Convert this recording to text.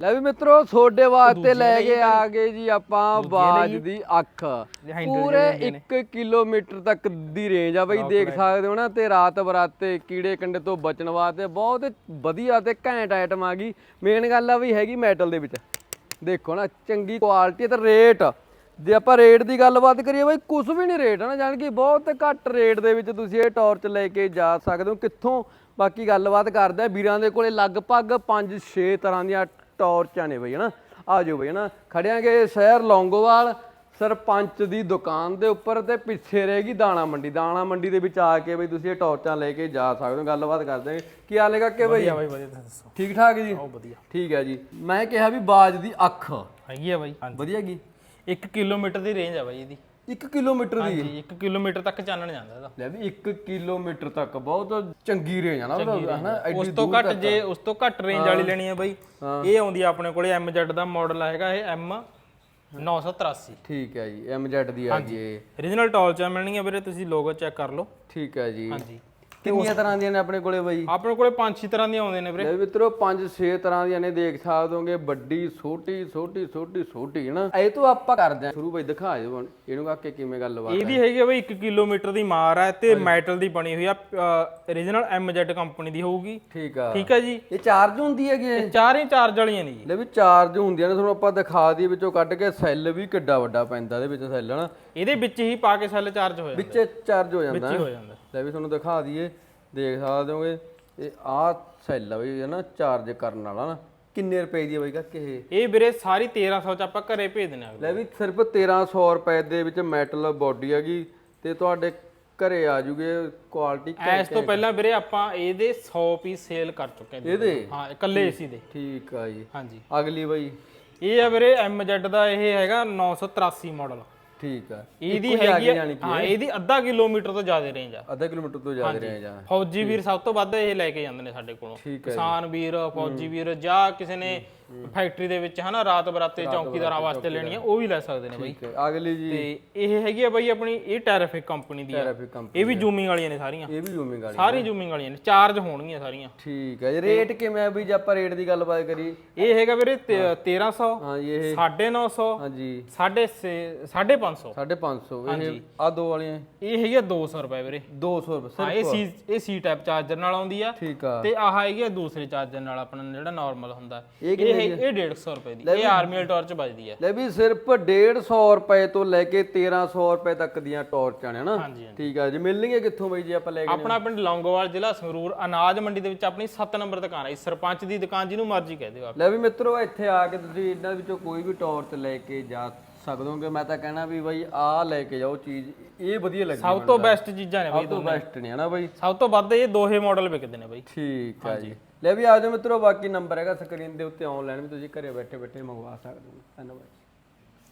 ਲੈ ਵੀ ਮਿੱਤਰੋ ਤੁਹਾਡੇ ਵਾਸਤੇ ਲੈ ਕੇ ਆ ਗਏ ਜੀ ਆਪਾਂ ਬਾਜ ਦੀ ਅੱਖ। ਪੂਰੇ 1 ਕਿਲੋਮੀਟਰ ਤੱਕ ਦੀ ਰੇਂਜ ਆ ਬਈ ਦੇਖ ਸਕਦੇ ਹੋ ਨਾ ਤੇ ਰਾਤ ਬਰਾਤੇ ਕੀੜੇ ਕੰਡੇ ਤੋਂ ਬਚਣ ਵਾਸਤੇ ਬਹੁਤ ਵਧੀਆ ਤੇ ਘੈਂਟ ਆਈਟਮ ਆ ਗਈ। ਮੇਨ ਗੱਲ ਆ ਵੀ ਹੈਗੀ ਮੈਟਲ ਦੇ ਵਿੱਚ। ਦੇਖੋ ਨਾ ਚੰਗੀ ਕੁਆਲਿਟੀ ਤੇ ਰੇਟ ਜੇ ਆਪਾਂ ਰੇਟ ਦੀ ਗੱਲਬਾਤ ਕਰੀਏ ਬਈ ਕੁਝ ਵੀ ਨਹੀਂ ਰੇਟ ਹੈ ਨਾ ਜਾਣ ਕਿ ਬਹੁਤ ਘੱਟ ਰੇਟ ਦੇ ਵਿੱਚ ਤੁਸੀਂ ਇਹ ਟਾਰਚ ਲੈ ਕੇ ਜਾ ਸਕਦੇ ਹੋ। ਕਿੱਥੋਂ? ਬਾਕੀ ਗੱਲਬਾਤ ਕਰਦੇ ਆ ਵੀਰਾਂ ਦੇ ਕੋਲੇ ਲਗਭਗ 5-6 ਤਰ੍ਹਾਂ ਦੀਆਂ ਟਾਰਚਾਂ ਨੇ ਬਈ ਹਨਾ? ਆ ਜਾਓ ਬਈ ਹਨਾ? ਖੜਿਆਂਗੇ ਸ਼ਹਿਰ ਲੌਂਗੋਵਾਲ ਸਰਪੰਚ ਦੀ ਦੁਕਾਨ ਦੇ ਉੱਪਰ ਤੇ ਪਿੱਛੇ ਰਹੇਗੀ ਦਾਣਾ ਮੰਡੀ। ਦਾਣਾ ਮੰਡੀ ਦੇ ਵਿੱਚ ਆ ਕੇ ਬਈ ਤੁਸੀਂ ਇਹ ਟਾਰਚਾਂ ਲੈ ਕੇ ਜਾ ਸਕਦੇ ਹੋ ਗੱਲਬਾਤ ਕਰਦੇ ਹਾਂ। ਕੀ ਹਾਲ ਹੈ ਕਿ ਬਈ? ਵਧੀਆ ਬਾਈ ਵਧੀਆ ਤੁਸੀਂ ਦੱਸੋ? ਠੀਕ ਠਾਕ ਜੀ? ਬਹੁਤ ਵਧੀਆ। ਠੀਕ ਹੈ ਜੀ। ਮੈਂ ਕਿਹਾ ਵੀ ਬਾਜ ਦੀ ਅੱਖ। ਹੈਗੀ ਆ ਬਾਈ। ਵਧੀਆ ਗੀ 1 ਕਿਲੋਮੀਟਰ ਦੀ ਰੇਂਜ ਆ ਬਾਈ ਇਹਦੀ। 1 ਕਿਲੋਮੀਟਰ ਦੀ ਜੀ 1 ਕਿਲੋਮੀਟਰ ਤੱਕ ਚਾਨਣ ਜਾਂਦਾ ਇਹਦਾ। ਲੈ ਵੀ 1 ਕਿਲੋਮੀਟਰ ਤੱਕ ਬਹੁਤ ਚੰਗੀ ਰੇਂਜ ਆ ਨਾ ਉਹਦਾ ਹਨਾ? ਐਡੀ ਉਸ ਤੋਂ ਘੱਟ ਜੇ ਉਸ ਤੋਂ ਘੱਟ ਰੇਂਜ ਵਾਲੀ ਲੈਣੀ ਹੈ ਬਾਈ। ਇਹ ਆਉਂਦੀ ਆ ਆਪਣੇ ਕੋਲੇ MZ ਦਾ ਮਾਡਲ ਹੈਗਾ ਇਹ M 983 ਠੀਕ ਹੈ ਜੀ MZ ਦੀ ਆ ਗਈ ਇਹ। Origignal ਟਾਲ ਚ ਮਿਲਣਗੀਆਂ ਵੀਰੇ ਤੁਸੀਂ ਲੋਗੋ ਚੈੱਕ ਕਰ ਲਓ। ਠੀਕ ਹੈ ਜੀ। ਹਾਂਜੀ। ਕਿੰਨੀਆਂ ਤਰ੍ਹਾਂ ਦੀਆਂ ਨੇ ਆਪਣੇ ਕੋਲੇ ਬਾਈ? ਆਪਣੇ ਕੋਲੇ ਪੰਜ ਛੇ ਤਰ੍ਹਾਂ ਦੀਆਂ ਆਉਂਦੇ ਨੇ ਵੀਰੇ। ਲੈ ਮਿੱਤਰੋ 5-6 ਤਰ੍ਹਾਂ ਦੀਆਂ ਨੇ ਦੇਖ ਸਕਦੇ ਹੋਗੇ ਵੱਡੀ ਛੋਟੀ ਛੋਟੀ ਛੋਟੀ ਛੋਟੀ ਹੈ ਨਾ ਇਹ ਤੋਂ ਆਪਾਂ ਕਰਦੇ ਹਾਂ। ਸ਼ੁਰੂ ਬਈ ਦਿਖਾ ਦਿਓ ਹੁਣ ਇਹਨੂੰ ਕਾਕੇ ਕਿਵੇਂ ਗੱਲਬਾਤ ਇਹਦੀ ਹੈਗੀ ਆ ਬਾਈ 1 ਕਿਲੋਮੀਟਰ ਦੀ ਮਾਰ ਹੈ ਤੇ ਮੈਟਲ ਦੀ ਬਣੀ ਹੋਈ ਆ। origignal MZ ਕੰਪਨੀ ਦੀ ਹੋਊਗੀ। ਠੀਕ ਆ। ਠੀਕ ਹੈ ਜੀ। ਇਹ ਚਾਰਜ ਹੁੰਦੀ ਹੈਗੀ ਇਹ? ਚਾਰ ਹੀ ਚਾਰਜ ਵਾਲੀਆਂ ਨੇ ਜੀ। ਲੈ ਵੀ ਚਾਰਜ ਹੁੰਦੀਆਂ ਨੇ ਤੁਹਾਨੂੰ ਆਪਾਂ ਦਿਖਾ ਦਈਏ ਵਿੱਚੋਂ ਕੱਢ ਕੇ ਸੈੱਲ ਵੀ ਕਿੱਡਾ ਵੱਡਾ ਪੈਂਦਾ ਇਹਦੇ ਵਿੱਚ ਸੈੱਲ ਹਨਾ? ਇਹਦੇ ਵਿੱਚ ਹੀ ਪਾ ਕੇ ਸੈੱਲ ਚਾਰਜ ਹੋ ਜਾਂਦਾ। ਵਿੱਚ ਚਾਰਜ ਹੋ ਜਾਂਦਾ ਹੀ ਹੈ ਹੋ? ਜਾਂਦਾ। ਲੈ ਵੀ ਤੁਹਾਨੂੰ ਦਿਖਾ ਦਈਏ ਦੇਖ ਸਕਦੇ ਹੋਗੇ। ਇਹ ਆਹ ਸੈੱਲ ਆ ਬਈ ਹੈ ਨਾ ਚਾਰਜ ਕਰਨ ਵਾਲਾ ਨਾ। ਕਿੰਨੇ ਰੁਪਏ ਦੀ ਆ ਬਈ ਕਾਕੇ ਇਹ? ਵੀਰੇ ਸਾਰੀ 1300 ਚ ਆਪਾਂ ਘਰੇ ਭੇਜ ਦਿੰਦੇ ਆ ਲੈ ਵੀ ਸਿਰਫ 1300 ਰੁਪਏ ਦੇ ਵਿੱਚ ਮੈਟਲ ਬੋਡੀ ਹੈਗੀ ਤੇ ਤੁਹਾਡੇ ਘਰੇ ਆ ਜੂਗੇ ਕੁਆਲਿਟੀ ਇਸ ਤੋਂ ਪਹਿਲਾਂ ਵੀਰੇ ਆਪਾਂ ਇਹਦੇ 100 ਪੀਸ ਸੇਲ ਕਰ ਚੁੱਕੇ ਨੇ ਇਹਦੇ? ਹਾਂ ਇਕੱਲੇ ਏਸੀ ਦੇ। ਠੀਕ ਆ ਜੀ। ਹਾਂਜੀ। ਅਗਲੀ ਬਈ। ਇਹ ਆ ਵੀਰੇ MZ ਦਾ ਇਹ ਹੈਗਾ 983 ਮਾਡਲ ਠੀਕ ਆ। ਇਹਦੀ ਆ ਹੈਗੀ ਆ ਹਾਂ ਇਹਦੀ ਅੱਧਾ ਕਿਲੋਮੀਟਰ ਤੋਂ ਜ਼ਿਆਦਾ ਰੇਂਜ ਆ। ਅੱਧਾ ਕਿਲੋਮੀਟਰ ਤੋਂ ਜ਼ਿਆਦਾ ਰਹੇ ਜਾਂ ਫੌਜੀ ਵੀਰ ਸਭ ਤੋਂ ਵੱਧ ਇਹ ਲੈ ਕੇ ਜਾਂਦੇ ਨੇ ਸਾਡੇ ਕੋਲੋਂ। ਕਿਸਾਨ ਵੀਰ ਫੌਜੀ ਵੀਰ ਜਾਂ ਕਿਸੇ ਨੇ ਫੈਕਟਰੀ ਦੇ ਵਿੱਚ ਹਨਾ ਰਾਤ ਬਰਾਤੇ ਚੌਕੀਦਾਰਾਂ ਵਾਸਤੇ ਲੈਣੀ ਆ ਉਹ ਵੀ ਲੈ ਸਕਦੇ ਨੇ ਬਾਈ। ਠੀਕ ਹੈ ਅਗਲੀ ਜੀ ਤੇ ਇਹ ਹੈਗੀ ਆ ਬਾਈ ਆਪਣੀ ਇਹ ਟੈਰਿਫਿਕ ਕੰਪਨੀ ਦੀ ਆ। ਟ੍ਰੈਫਿਕ ਕੰਪਨੀ ਇਹ ਵੀ ਜੂਮਿੰਗ ਵਾਲੀਆਂ ਨੇ ਸਾਰੀਆਂ। ਇਹ ਵੀ ਜ਼ੂਮਿੰਗ ਵਾਲੀ ਸਾਰੀ ਜੂਮਿੰਗ ਵਾਲੀਆਂ ਨੇ ਚਾਰਜ ਹੋਣਗੀਆਂ ਸਾਰੀਆਂ। ਠੀਕ ਹੈ ਜੀ। ਰੇਟ ਕਿਵੇਂ ਆ ਵੀ ਜੇ ਆਪਾਂ ਰੇਟ ਦੀ ਗੱਲਬਾਤ ਕਰੀ ਇਹ ਹੈਗਾ ਵੀਰੇ ਤੇ- 1300 ਹਾਂ ਜੀ ਇਹ 950 ਹਾਂਜੀ 550 550 ਇਹ ਆ ਦੋ ਵਾਲੀਆਂ। ਇਹ ਹੈਗੀ ਆ 200 ਰੁਪਏ ਵੀਰੇ। 200 ਰੁਪਏ ਹਾਂ ਇਹ ਸੀ ਇਹ ਸੀ ਟਾਈਪ ਚਾਰਜਰ ਨਾਲ ਆਉਂਦੀ ਆ। ਠੀਕ ਆ। ਤੇ ਆਹ ਹੈਗੀ ਆ ਦੂਸਰੇ ਚਾਰਜਰ ਨਾਲ ਆਪਣਾ ਜਿਹੜਾ ਨਾਰਮਲ ਹੁੰਦਾ। ਇਹ ਇਹ ਹੈ- ਇਹ 150 ਰੁਪਏ ਦੀ। ਇਹ ਆਰਮੀ ਟਾਰਚ ਵੱਜਦੀ ਹੈ ਲੈ ਵੀ ਸਿਰਫ 150 ਰੁਪਏ ਤੋਂ ਲੈ ਕੇ 1300 ਰੁਪਏ ਤੱਕ ਦੀਆਂ ਟਾਰਚਾਂ ਨੇ ਹਨਾ? ਹਾਂਜੀ ਹਾਂਜੀ। ਠੀਕ ਆ ਜੀ। ਮਿਲਣਗੇ ਕਿੱਥੋਂ ਬਈ ਜੇ ਆਪਾਂ ਲੈ ਕੇ ਆਪਣਾ ਪਿੰਡ ਲੌਂਗੋਵਾਲ ਜ਼ਿਲ੍ਹਾ ਸੰਗਰੂਰ ਅਨਾਜ ਮੰਡੀ ਦੇ ਵਿੱਚ ਆਪਣੀ 7 ਨੰਬਰ ਦੁਕਾਨ ਹੈ ਸਰਪੰਚ ਦੀ ਦੁਕਾਨ ਜਿਹਨੂੰ ਮਰਜ਼ੀ ਕਹਿ ਦਿਓ ਆਪ। ਲੈ ਵੀ ਮਿੱਤਰੋ ਇੱਥੇ ਆ ਕੇ ਤੁਸੀਂ ਇਹਨਾਂ ਵਿੱਚੋਂ ਕੋਈ ਵੀ ਟਾਰਚ ਲੈ ਕੇ ਜਾ ਸਕਦੇ ਹੋਗੇ ਮੈਂ ਤਾਂ ਕਹਿਣਾ ਵੀ ਬਾਈ ਆਹ ਲੈ ਕੇ ਜਾਓ ਚੀਜ਼ ਇਹ ਵਧੀਆ ਲੱਗੀ ਸਭ ਤੋਂ ਬੈਸਟ ਚੀਜ਼ਾਂ ਨੇ ਬਈ ਸਭ ਤੋਂ ਬੈਸਟ ਨੇ ਹਨਾ ਬਾਈ? ਸਭ ਤੋਂ ਵੱਧ ਇਹ ਦੋਹੇ ਮਾਡਲ ਵਿਕਦੇ ਨੇ ਬਈ। ਠੀਕ ਆ ਜੀ। ਲੈ ਵੀ ਆ ਜਾਓ ਮਿੱਤਰੋ ਬਾਕੀ ਨੰਬਰ ਹੈਗਾ ਸਕਰੀਨ ਦੇ ਉੱਤੇ ਆਨਲਾਈਨ ਵੀ ਤੁਸੀਂ ਘਰੇ ਬੈਠੇ ਬੈਠੇ ਮੰਗਵਾ ਸਕਦੇ ਹੋ। ਧੰਨਵਾਦ